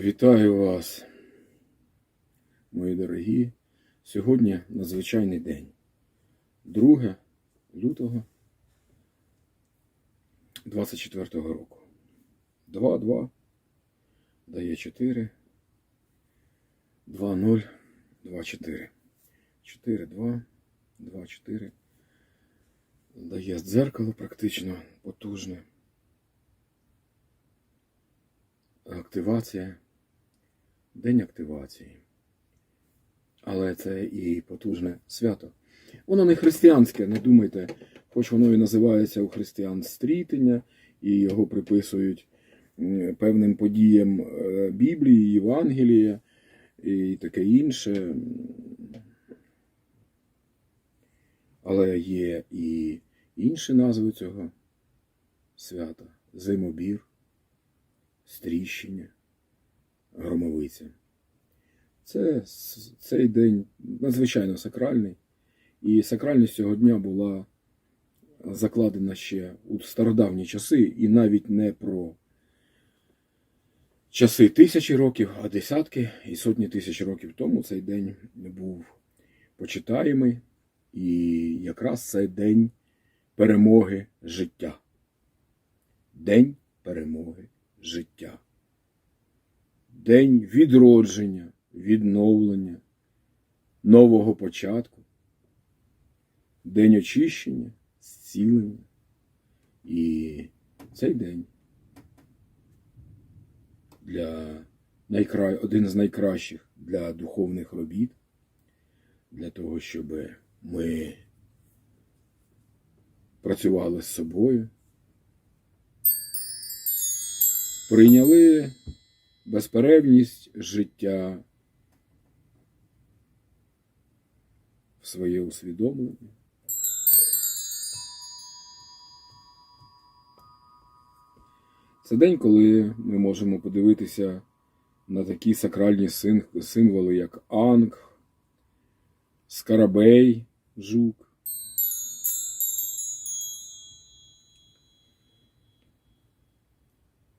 Вітаю вас, мої дорогі. Сьогодні надзвичайний день. 2 лютого 24 го року. 2, 2 дає 4. 2, 0, 2, 4. 4, 2, 2, 4. Дає дзеркало практично потужне. Активація. День активації. Але це і потужне свято. Воно не християнське, не думайте, хоч воно і називається у християн стрітення, і його приписують певним подіям е, Біблії, Євангелія і таке інше. Але є і інші назви цього свята: зимобір, стріщення, громовиця. Це цей день надзвичайно сакральний, і сакральність цього дня була закладена ще у стародавні часи, і навіть не про часи тисячі років, а десятки і сотні тисяч років тому цей день був почитаємий, і якраз це день перемоги життя. День перемоги життя. День відродження, відновлення, нового початку, день очищення, зцілення. І цей день для найкра... один з найкращих для духовних робіт, для того, щоб ми працювали з собою, прийняли безперервність життя в своє усвідомлення. Це день, коли ми можемо подивитися на такі сакральні символи, як Анг, Скарабей, Жук.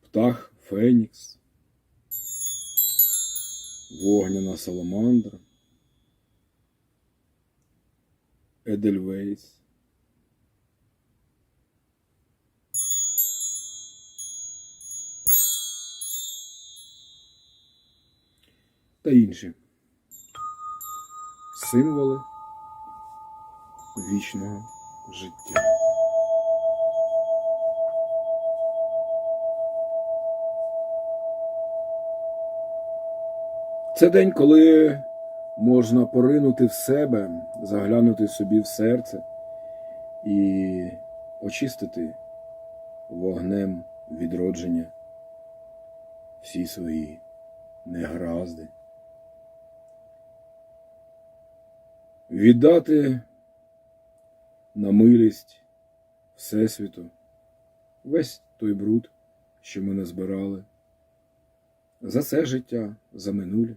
Птах Фенікс, Вогняна Саламандра, Едельвейс. Та інші символи вічного життя. Це день, коли можна поринути в себе, заглянути собі в серце і очистити вогнем відродження всі свої негаразди. Віддати на милість Всесвіту весь той бруд, що ми назбирали за це життя, за минуле.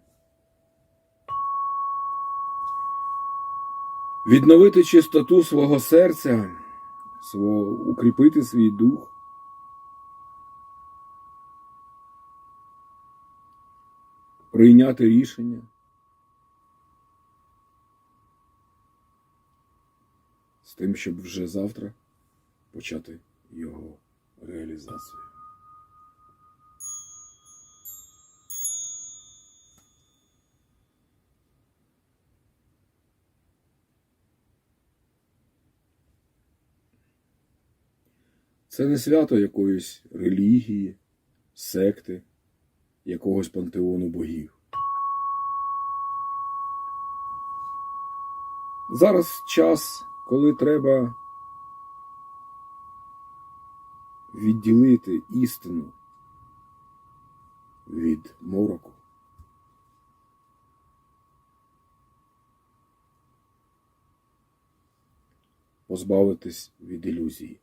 Відновити чистоту свого серця, свого, укріпити свій дух. Прийняти рішення. З тим, щоб вже завтра почати його реалізацію. Це не свято якоїсь релігії, секти, якогось пантеону богів. Зараз час, коли треба відділити істину від мороку. Позбавитись від ілюзії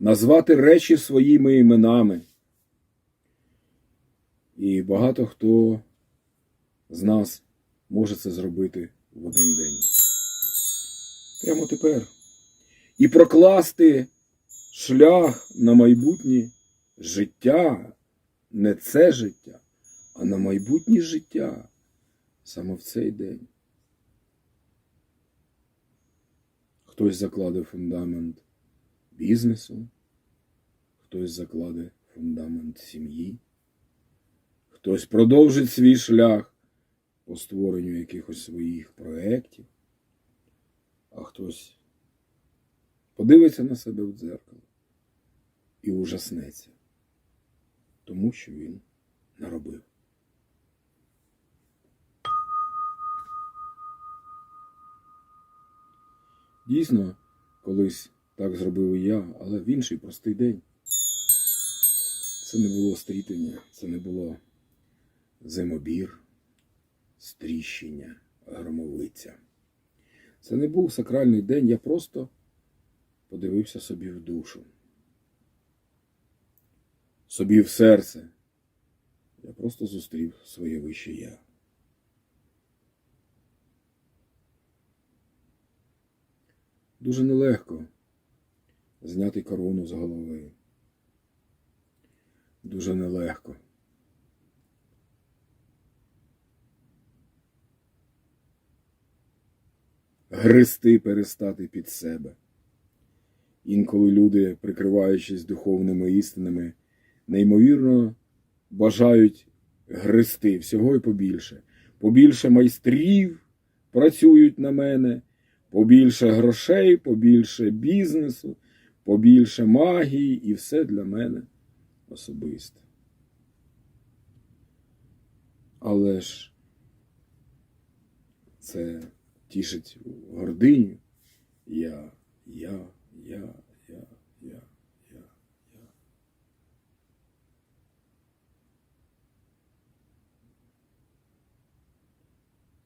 назвати речі своїми іменами. І багато хто з нас може це зробити в один день. Прямо тепер. І прокласти шлях на майбутнє життя, не це життя, а на майбутнє життя саме в цей день. Хтось закладе фундамент бізнесу, хтось закладе фундамент сім'ї, хтось продовжить свій шлях по створенню якихось своїх проєктів, а хтось подивиться на себе в дзеркало і ужаснеться, тому що він наробив. Дійсно, колись так зробив і я, але в інший простий день. Це не було стрітення, це не було зимобір, стріщення, громовиця. Це не був сакральний день, я просто подивився собі в душу. Собі в серце. Я просто зустрів своє вище я. Дуже нелегко зняти корону з голови. Дуже нелегко. Гристи перестати під себе. Інколи люди, прикриваючись духовними істинами, неймовірно бажають гристи всього і побільше. Побільше майстрів працюють на мене, побільше грошей, побільше бізнесу, побільше магії і все для мене особисте. Але ж це тішить гординю. Я, я, я, я, я, я, я.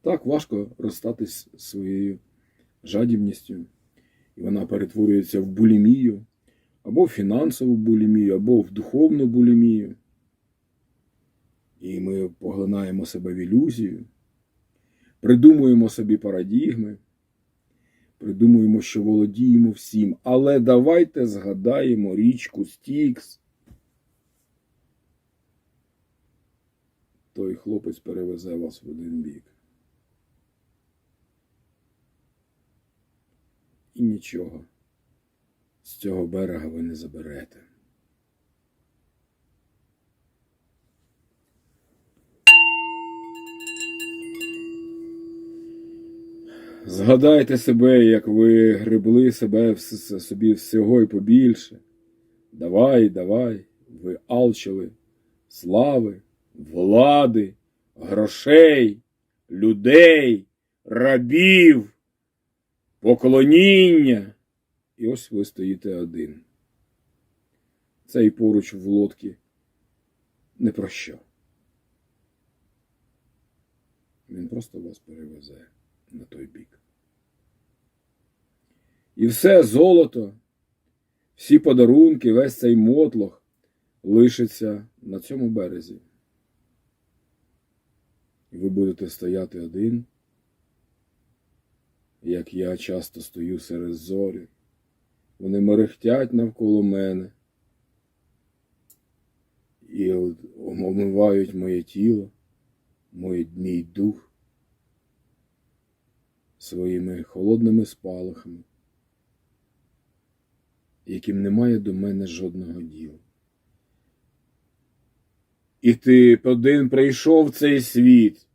Так важко розстатись своєю жадібністю, і вона перетворюється в булімію, або в фінансову булімію, або в духовну булімію. І ми поглинаємо себе в ілюзію, придумуємо собі парадігми, придумуємо, що володіємо всім. Але давайте згадаємо річку Стікс. Той хлопець перевезе вас в один бік. І нічого з цього берега ви не заберете. Згадайте себе, як ви гребли себе собі всього і побільше. Давай, давай, ви алчили слави, влади, грошей, людей, рабів, поклоніння. І ось ви стоїте один. Цей поруч в лодці не про що. Він просто вас перевезе на той бік. І все золото, всі подарунки, весь цей мотлох лишиться на цьому березі. І ви будете стояти один, як я часто стою серед зорі. Вони мерехтять навколо мене і омивають моє тіло, мій, мій дух своїми холодними спалахами, яким немає до мене жодного діла. І ти один прийшов в цей світ,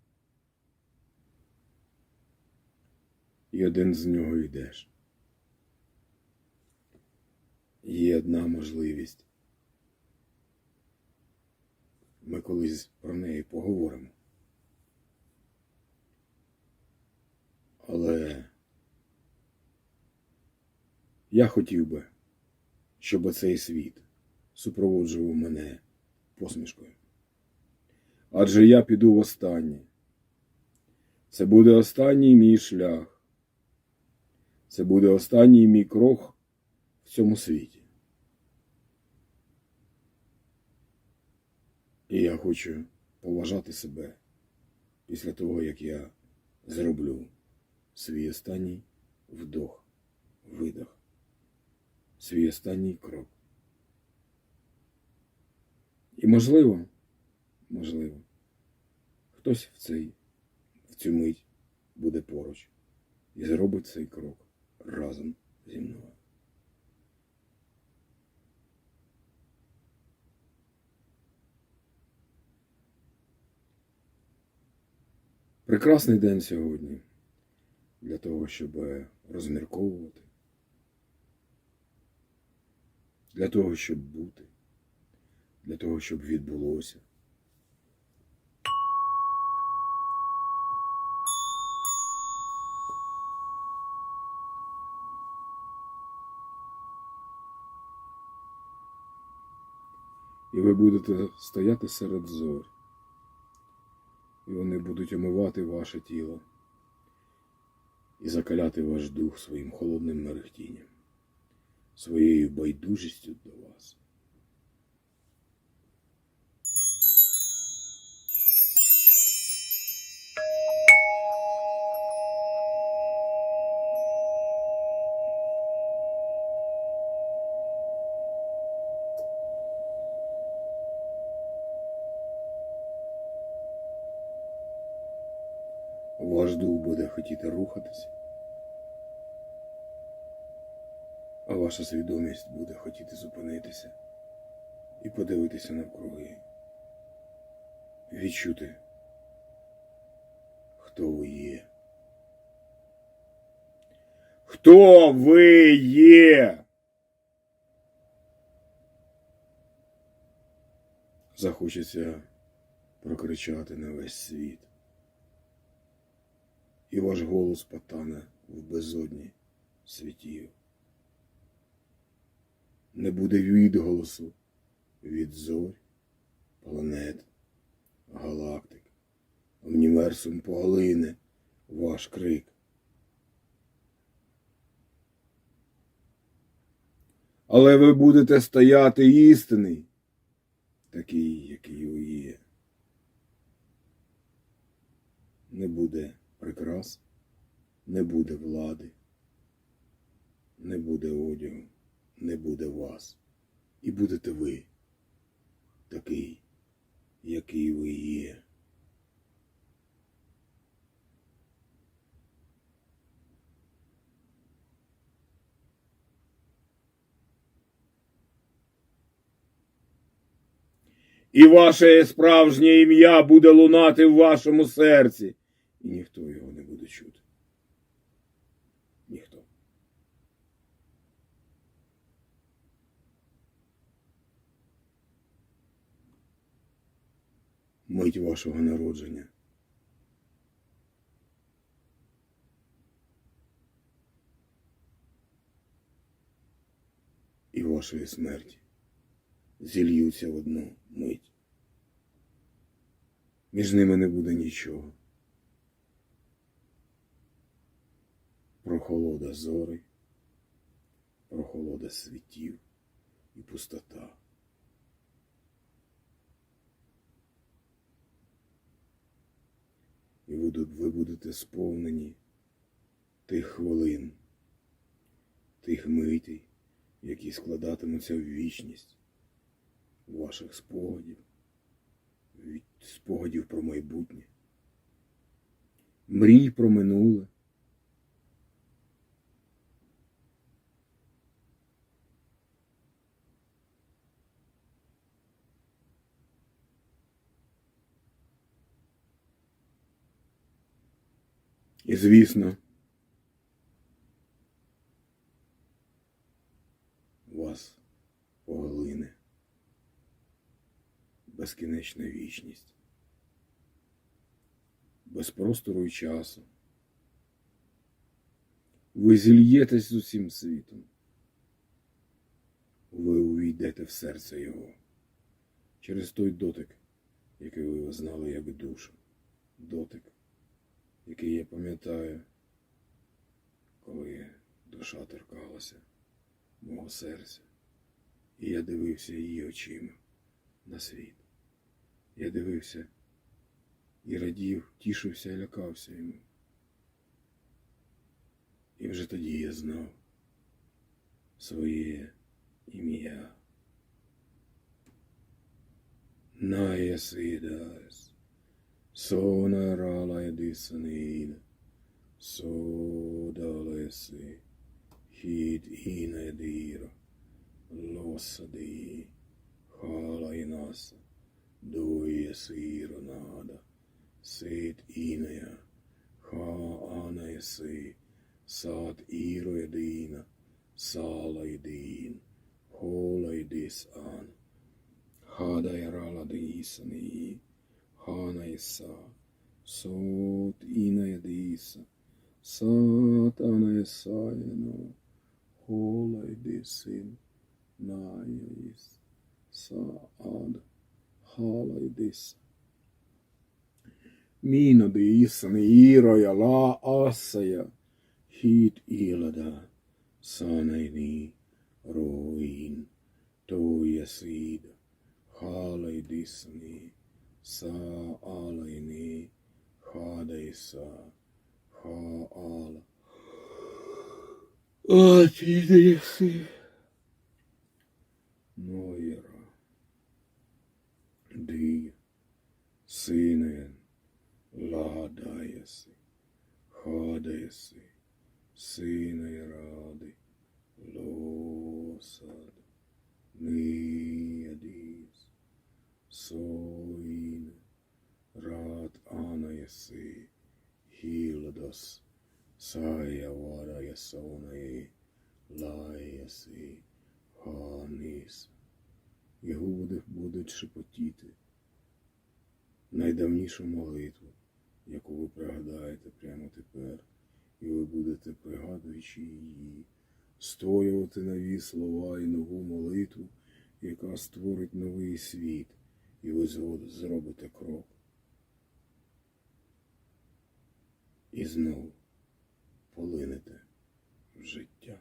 і один з нього йдеш. Є одна можливість. Ми колись про неї поговоримо. Але я хотів би, щоб цей світ супроводжував мене посмішкою. Адже я піду в останнє. Це буде останній мій шлях. Це буде останній мій крок в цьому світі. І я хочу поважати себе після того, як я зроблю свій останній вдох, видох, свій останній крок. І можливо, можливо, хтось в цей, в цю мить буде поруч і зробить цей крок разом зі мною. Прекрасний день сьогодні для того, щоб розмірковувати, для того, щоб бути, для того, щоб відбулося. Будете стояти серед зор, і вони будуть омивати ваше тіло і закаляти ваш дух своїм холодним мерехтінням, своєю байдужістю до вас. Хотіти рухатись, а ваша свідомість буде хотіти зупинитися і подивитися навкруги, відчути, хто ви є. Хто ви є? Захочеться прокричати на весь світ і ваш голос потане в безодні світів. Не буде відголосу від зорь, планет, галактик, універсум поглине ваш крик. Але ви будете стояти істинний, такий, який ви є. Не буде прикрас, не буде влади, не буде одягу, не буде вас. І будете ви такий, який ви є. І ваше справжнє ім'я буде лунати в вашому серці і ніхто його не буде чути. Ніхто. Мить вашого народження. І вашої смерті зільються в одну мить. Між ними не буде нічого. Прохолода зори, прохолода світів і пустота. І ви будете сповнені тих хвилин, тих митей, які складатимуться в вічність ваших спогадів, спогадів про майбутнє, мрій про минуле. І звісно, вас поглине безкінечна вічність, без простору і часу. Ви зільєтесь з усім світом. Ви увійдете в серце його через той дотик, який ви знали як душу. Дотик який я пам'ятаю, коли душа торкалася мого серця, і я дивився її очима на світ. Я дивився і радів, тішився і лякався йому. І вже тоді я знав своє ім'я. Наєсидас. Sonaralaya disanīna, sodalesi, hit inedīra, losadī, halainasa, dojas īronāda, sēt inējā, hā anesi, sāt īroedīna, sālaidīna, holaidis an, hādai raladīsanīna. Ana e Sa, Sot Ina e Disa, Sat Ana Hola e Desin, Naya Is, Sa Ad, Hala e Desa. Mina Disani Ira ja La Asaya, Hit Ilada, Sanaini, Roin, Toja Sida, Hala e Disani, Hala sa alaini hadesa haal atidesi noira di sinen ladaiesi hadesi sineradi losad niadis soi raat aanajasi, hiildas, saaja vaadajasonai, laajasi, хааніс. Його буде, будуть шепотіти найдавнішу молитву, яку ви пригадаєте прямо тепер, і ви будете, пригадуючи її, стоювати нові слова і нову молитву, яка створить новий світ, і ви зробите крок. І знову полинете в життя.